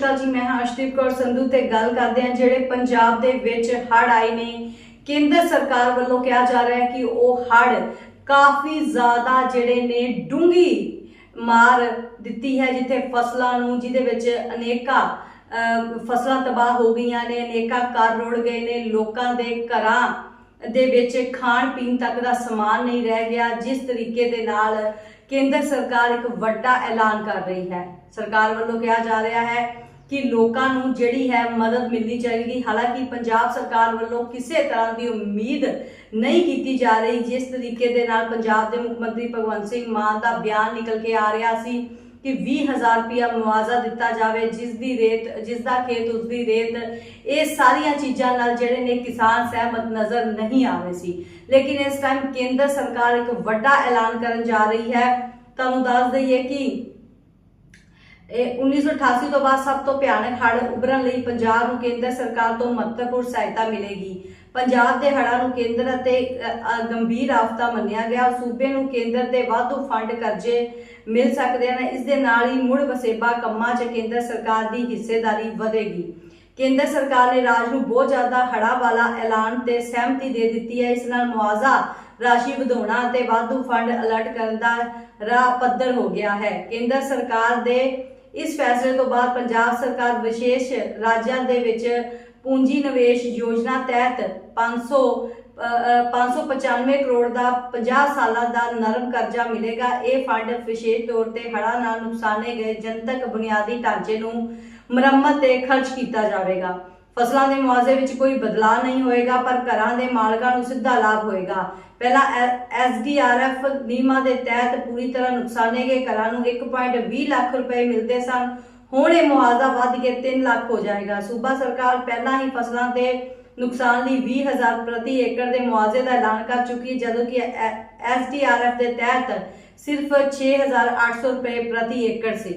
ਅਕਾਲ ਜੀ ਮੈਂ ਹਾਂ ਅਸ਼ਦੀਪ ਕੌਰ ਸੰਧੂ ਤੇ ਗੱਲ ਕਰਦੇ ਹਾਂ, ਜਿਹੜੇ ਪੰਜਾਬ ਦੇ ਵਿੱਚ ਹੜ੍ਹ ਆਏ ਨੇ। ਕੇਂਦਰ ਸਰਕਾਰ ਵੱਲੋਂ ਕਿਹਾ ਜਾ ਰਿਹਾ ਹੈ ਕਿ ਉਹ ਹੜ੍ਹ ਕਾਫੀ ਜ਼ਿਆਦਾ ਜਿਹੜੇ ਨੇ ਡੂੰਗੀ ਮਾਰ ਦਿੱਤੀ ਹੈ, ਜਿੱਥੇ ਫਸਲਾਂ ਨੂੰ, ਜਿਹਦੇ ਵਿੱਚ ਅਨੇਕਾਂ ਫਸਲਾਂ ਤਬਾਹ ਹੋ ਗਈਆਂ ਨੇ, ਅਨੇਕਾਂ ਘਰ ਰੁੜ ਗਏ ਨੇ, ਲੋਕਾਂ ਦੇ ਘਰਾਂ ਦੇ ਵਿੱਚ ਖਾਣ ਪੀਣ ਤੱਕ ਦਾ ਸਮਾਨ ਨਹੀਂ ਰਹਿ ਗਿਆ, ਜਿਸ ਤਰੀਕੇ ਦੇ ਨਾਲ ਕੇਂਦਰ ਸਰਕਾਰ ਇੱਕ ਵੱਡਾ ਐਲਾਨ ਕਰ ਰਹੀ ਹੈ। ਸਰਕਾਰ ਵੱਲੋਂ ਕਿਹਾ ਜਾ ਰਿਹਾ ਹੈ ਕਿ ਲੋਕਾਂ ਨੂੰ ਜਿਹੜੀ ਹੈ ਮਦਦ ਮਿਲਣੀ ਚਾਹੀਦੀ। ਹਾਲਾਂਕਿ ਪੰਜਾਬ ਸਰਕਾਰ ਵੱਲੋਂ ਕਿਸੇ ਤਰ੍ਹਾਂ ਦੀ ਉਮੀਦ ਨਹੀਂ ਕੀਤੀ ਜਾ ਰਹੀ, ਜਿਸ ਤਰੀਕੇ ਦੇ ਨਾਲ ਪੰਜਾਬ ਦੇ ਮੁੱਖ ਮੰਤਰੀ ਭਗਵੰਤ ਸਿੰਘ ਮਾਨ ਦਾ ਬਿਆਨ ਨਿਕਲ ਕੇ ਆ ਰਿਹਾ ਸੀ ਕਿ 20000 ਰੁਪਇਆ ਮੁਆਵਜ਼ਾ ਦਿੱਤਾ ਜਾਵੇ, ਜਿਸ ਦੀ ਰੇਤ, ਜਿਸ ਦਾ ਖੇਤ, ਉਸ ਦੀ ਰੇਟ ਇਹ ਸਾਰੀਆਂ ਚੀਜ਼ਾਂ ਨਾਲ ਜਿਹੜੇ ਨੇ ਕਿਸਾਨ ਸਹਿਮਤ ਨਜ਼ਰ ਨਹੀਂ ਆ ਰਹੇ ਸੀ। ਲੇਕਿਨ ਇਸ ਟਾਈਮ ਕੇਂਦਰ ਸਰਕਾਰ ਇੱਕ ਵੱਡਾ ਐਲਾਨ ਕਰਨ ਜਾ ਰਹੀ ਹੈ। ਤੁਹਾਨੂੰ ਦੱਸ ਦਈਏ ਕਿ ਇਹ 1988 ਤੋਂ ਬਾਅਦ ਸਭ ਤੋਂ ਭਿਆਨਕ ਹੜ੍ਹ ਉਭਰਨ ਲਈ ਪੰਜਾਬ ਨੂੰ ਕੇਂਦਰ ਸਰਕਾਰ ਤੋਂ ਮਹੱਤਵਪੂਰਨ ਸਹਾਇਤਾ ਮਿਲੇਗੀ। ਪੰਜਾਬ ਦੇ ਹੜ੍ਹਾਂ ਨੂੰ ਕੇਂਦਰ ਅਤੇ ਗੰਭੀਰ ਆਫਤਾ ਮੰਨਿਆ ਗਿਆ। ਸੂਬੇ ਨੂੰ ਕੇਂਦਰ ਦੇ ਵਾਧੂ ਫੰਡ ਕਰਜ਼ੇ ਮਿਲ ਸਕਦੇ ਹਨ। ਇਸ ਦੇ ਨਾਲ ਹੀ ਮੁੜ ਵਸੇਬਾ ਕੰਮਾਂ 'ਚ ਕੇਂਦਰ ਸਰਕਾਰ ਦੀ ਹਿੱਸੇਦਾਰੀ ਵਧੇਗੀ। ਕੇਂਦਰ ਸਰਕਾਰ ਨੇ ਰਾਜ ਨੂੰ ਬਹੁਤ ਜ਼ਿਆਦਾ ਹੜ੍ਹਾਂ ਵਾਲਾ ਐਲਾਨ ਤੇ ਸਹਿਮਤੀ ਦੇ ਦਿੱਤੀ ਹੈ। ਇਸ ਨਾਲ ਮੁਆਵਜ਼ਾ ਰਾਸ਼ੀ ਵਧਾਉਣਾ ਅਤੇ ਵਾਧੂ ਫੰਡ ਅਲਰਟ ਕਰਨ ਦਾ ਰਾਹ ਪੱਧਰ ਹੋ ਗਿਆ ਹੈ। ਕੇਂਦਰ ਸਰਕਾਰ ਦੇ ਇਸ ਫੈਸਲੇ ਤੋਂ ਬਾਅਦ ਪੰਜਾਬ ਸਰਕਾਰ ਵਿਸ਼ੇਸ਼ ਰਾਜਾਂ ਦੇ ਵਿੱਚ ਪੂੰਜੀ ਨਿਵੇਸ਼ ਯੋਜਨਾ ਤਹਿਤ 500 ਅ, ਅ, 595 ਕਰੋੜ ਦਾ 50 ਸਾਲਾਂ ਦਾ ਨਰਮ ਕਰਜ਼ਾ ਮਿਲੇਗਾ। ਇਹ ਫੰਡ ਵਿਸ਼ੇਸ਼ ਤੌਰ ਤੇ ਹੜ੍ਹਾਂ ਨਾਲ ਨੁਕਸਾਨੇ ਗਏ ਜਨਤਕ ਬੁਨਿਆਦੀ ਢਾਂਚੇ ਨੂੰ ਮੁਰੰਮਤ ਤੇ ਖਰਚ ਕੀਤਾ ਜਾਵੇਗਾ। ਫਸਲਾਂ ਦੇ ਮੁਆਵਜ਼ੇ ਵਿੱਚ ਕੋਈ ਬਦਲਾਅ ਨਹੀਂ ਹੋਏਗਾ, ਪਰ ਘਰਾਂ ਦੇ ਮਾਲਕਾਂ ਨੂੰ ਸਿੱਧਾ ਲਾਭ ਹੋਏਗਾ। ਪਹਿਲਾਂ ਐਸਡੀਆਰਐਫ ਨਿਯਮਾਂ ਦੇ ਤਹਿਤ ਪੂਰੀ ਤਰ੍ਹਾਂ ਨੁਕਸਾਨੇ ਗਏ। ਘਰਾਂ ਨੂੰ 1.20 ਲੱਖ ਰੁਪਏ ਮਿਲਦੇ ਸਨ। ਹੁਣ ਇਹ ਮੁਆਵਜ਼ਾ ਵੱਧ ਕੇ 3 ਲੱਖ ਹੋ ਜਾਏਗਾ। ਸੂਬਾ ਸਰਕਾਰ ਪਹਿਲਾਂ ਹੀ ਫਸਲਾਂ ਦੇ ਨੁਕਸਾਨ ਲਈ 20000 ਪ੍ਰਤੀ ਏਕੜ ਦੇ ਮੁਆਵਜ਼ੇ ਦਾ ਐਲਾਨ ਕਰ ਚੁੱਕੀ ਜਦੋਂ ਕਿ ਐਸਡੀਆਰਐਫ ਦੇ ਤਹਿਤ ਸਿਰਫ 6800 ਰੁਪਏ ਪ੍ਰਤੀ ਏਕੜ ਸੀ।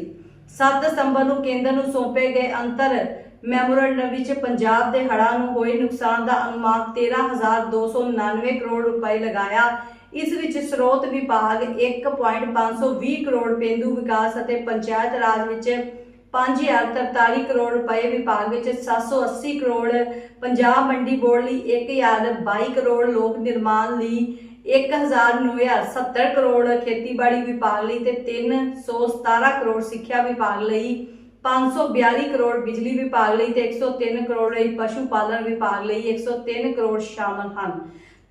7 ਦਸੰਬਰ ਨੂੰ ਕੇਂਦਰ ਨੂੰ ਸੌਂਪੇ ਗਏ ਅੰਤਰ ਮੈਮੋਰੰਡਮ ਵਿੱਚ ਪੰਜਾਬ ਦੇ ਹੜ੍ਹਾਂ ਨੂੰ ਹੋਏ ਨੁਕਸਾਨ ਦਾ ਅਨੁਮਾਨ 13299 ਕਰੋੜ ਰੁਪਏ ਲਗਾਇਆ। ਇਸ ਵਿੱਚ ਸਰੋਤ ਵਿਭਾਗ 1.520 ਕਰੋੜ, ਪੇਂਡੂ ਵਿਕਾਸ ਅਤੇ ਪੰਚਾਇਤ ਰਾਜ ਵਿੱਚ 5043 ਕਰੋੜ ਰੁਪਏ, ਵਿਭਾਗ ਵਿੱਚ 780 ਕਰੋੜ, ਪੰਜਾਬ ਮੰਡੀ ਬੋਰਡ ਲਈ 1022 ਕਰੋੜ, ਲੋਕ ਨਿਰਮਾਣ ਲਈ 1970 ਕਰੋੜ, ਖੇਤੀਬਾੜੀ ਵਿਭਾਗ ਲਈ ਤੇ 317 ਕਰੋੜ ਸਿੱਖਿਆ ਵਿਭਾਗ ਲਈ 542 ਕਰੋੜ ਬਿਜਲੀ ਵਿਭਾਗ ਲਈ ਤੇ 103 ਕਰੋੜ ਲਈ ਪਸ਼ੂ ਪਾਲਣ ਵਿਭਾਗ ਲਈ 103 ਕਰੋੜ ਸ਼ਾਮਲ ਹਨ।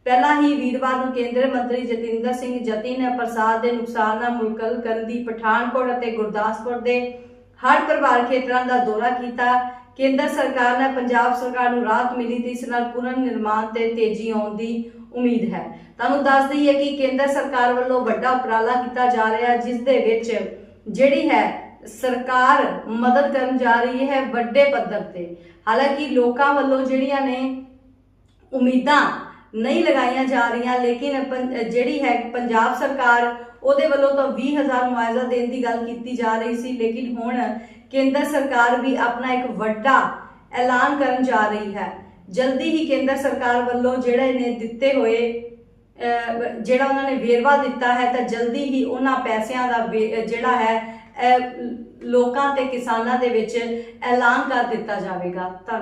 ਪਹਿਲਾਂ ਹੀ ਵੀਰਵਾਰ ਨੂੰ ਕੇਂਦਰ ਮੰਤਰੀ ਜਤਿੰਦਰ ਸਿੰਘ ਜਤੀ ਨੇ ਪ੍ਰਸਾਦ ਦੇ ਨੁਕਸਾਨ ਦਾ ਮੁਲਕਲ ਕਰਨ ਦੀ ਪਠਾਨਕੋਟ ਅਤੇ ਗੁਰਦਾਸਪੁਰ ਦੇ ਹੜ੍ਹ ਪ੍ਰਭਾਵਿਤ ਖੇਤਰਾਂ ਦਾ ਦੌਰਾ ਕੀਤਾ। ਕੇਂਦਰ ਸਰਕਾਰ ਨੇ ਪੰਜਾਬ ਸਰਕਾਰ ਨੂੰ ਰਾਹਤ ਮਿਲੀ ਤੇ ਇਸ ਨਾਲ ਪੁਨਰ ਨਿਰਮਾਣ ਤੇ ਤੇਜ਼ੀ ਆਉਣ ਦੀ ਉਮੀਦ ਹੈ। ਤੁਹਾਨੂੰ ਦੱਸ ਦਈਏ ਕਿ ਕੇਂਦਰ ਸਰਕਾਰ ਵੱਲੋਂ ਵੱਡਾ ਉਪਰਾਲਾ ਕੀਤਾ ਜਾ ਰਿਹਾ ਹੈ ਜਿਸ ਦੇ ਵਿੱਚ ਜਿਹੜੀ ਹੈ ਸਰਕਾਰ ਮਦਦ ਕਰਨ ਜਾ ਰਹੀ ਹੈ ਵੱਡੇ ਪੱਧਰ ਤੇ। ਹਾਲਾਂਕਿ ਲੋਕਾਂ ਵੱਲੋਂ ਜਿਹੜੀਆਂ ਨੇ ਉਮੀਦਾਂ ਨਹੀਂ ਲਗਾਈਆਂ ਜਾ ਰਹੀਆਂ, ਲੇਕਿਨ ਪੰ- ਜਿਹੜੀ ਹੈ ਪੰਜਾਬ ਸਰਕਾਰ, ਉਹਦੇ ਵੱਲੋਂ ਤਾਂ 20000 ਮੁਆਵਜ਼ਾ ਦੇਣ ਦੀ ਗੱਲ ਕੀਤੀ ਜਾ ਰਹੀ ਸੀ, ਲੇਕਿਨ ਹੁਣ ਕੇਂਦਰ ਸਰਕਾਰ ਵੀ ਆਪਣਾ ਇੱਕ ਵੱਡਾ ਐਲਾਨ ਕਰਨ ਜਾ ਰਹੀ ਹੈ। ਜਲਦੀ ਹੀ ਕੇਂਦਰ ਸਰਕਾਰ ਵੱਲੋਂ ਜਿਹੜੇ ਨੇ ਦਿੱਤੇ ਹੋਏ ਜਿਹੜਾ ਉਹਨਾਂ ਨੇ ਵੇਰਵਾ ਦਿੱਤਾ ਹੈ, ਤਾਂ ਜਲਦੀ ਹੀ ਉਹਨਾਂ ਪੈਸਿਆਂ ਦਾ ਵੇ- ਜਿਹੜਾ ਹੈ ਲੋਕਾਂ ਤੇ ਕਿਸਾਨਾਂ ਦੇ ਵਿੱਚ ਐਲਾਨ ਕਰ ਦਿੱਤਾ ਜਾਵੇਗਾ। ਧੰਨਵਾਦ।